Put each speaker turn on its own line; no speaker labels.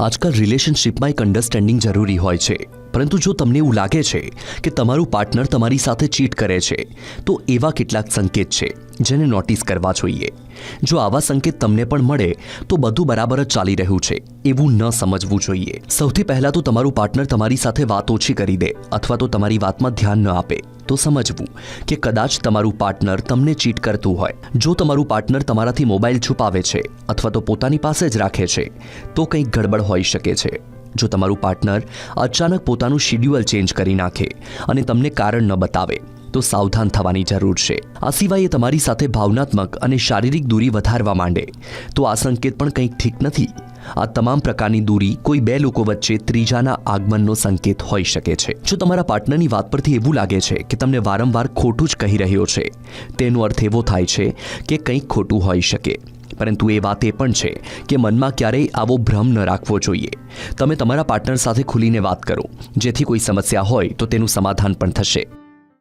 આજકાલ રિલેશનશિપમાં એક અન્ડરસ્ટેન્ડિંગ જરૂરી હોય છે. પરંતુ જો તમને એવું લાગે છે કે તમારું પાર્ટનર તમારી સાથે ચીટ કરે છે, તો એવા કેટલાક સંકેત છે જેને નોટિસ કરવા જોઈએ. જો આવા સંકેત તમને પણ મળે, તો બધું બરાબર જ ચાલી રહ્યું છે. એવું ન સમજવું જોઈએ. સૌથી પહેલાં તો તમારું પાર્ટનર તમારી સાથે વાત ઓછી કરી દે, અથવા તો તમારી વાતમાં ધ્યાન ન આપે. તો સમજવું કે કદાચ તમારું પાર્ટનર તમને ચીટ કરતું હોય. જો તમારું પાર્ટનર તમારાથી મોબાઈલ છુપાવે છે અથવા તો પોતાની પાસે જ રાખે છે, તો કંઈક ગડબડ હોઈ શકે છે. જો તમારું પાર્ટનર અચાનક પોતાનું શિડ્યુઅલ ચેન્જ કરી નાખે અને તમને કારણ ન બતાવે તો સાવધાન થવાની જરૂર છે. આ સિવાય એ તમારી સાથે ભાવનાત્મક અને શારીરિક દૂરી વધારવા માંડે. તો આ સંકેત પણ કંઈક ઠીક નથી. આ તમામ પ્રકારની દૂરી કોઈ બે લોકો વચ્ચે ત્રીજાના આગમનનો સંકેત હોઈ શકે છે. જો તમારા પાર્ટનરની વાત પરથી એવું લાગે છે કે તમને વારંવાર ખોટું જ કહી રહ્યો છે, તેનો અર્થ એવો થાય છે કે કંઈક ખોટું હોઈ શકે. પરંતુ એ વાત એ પણ છે કે મનમાં ક્યારેય આવો ભ્રમ ન રાખવો જોઈએ. તમે તમારા પાર્ટનર સાથે ખુલીને વાત કરો. જેથી કોઈ સમસ્યા હોય તો તેનું સમાધાન પણ થશે.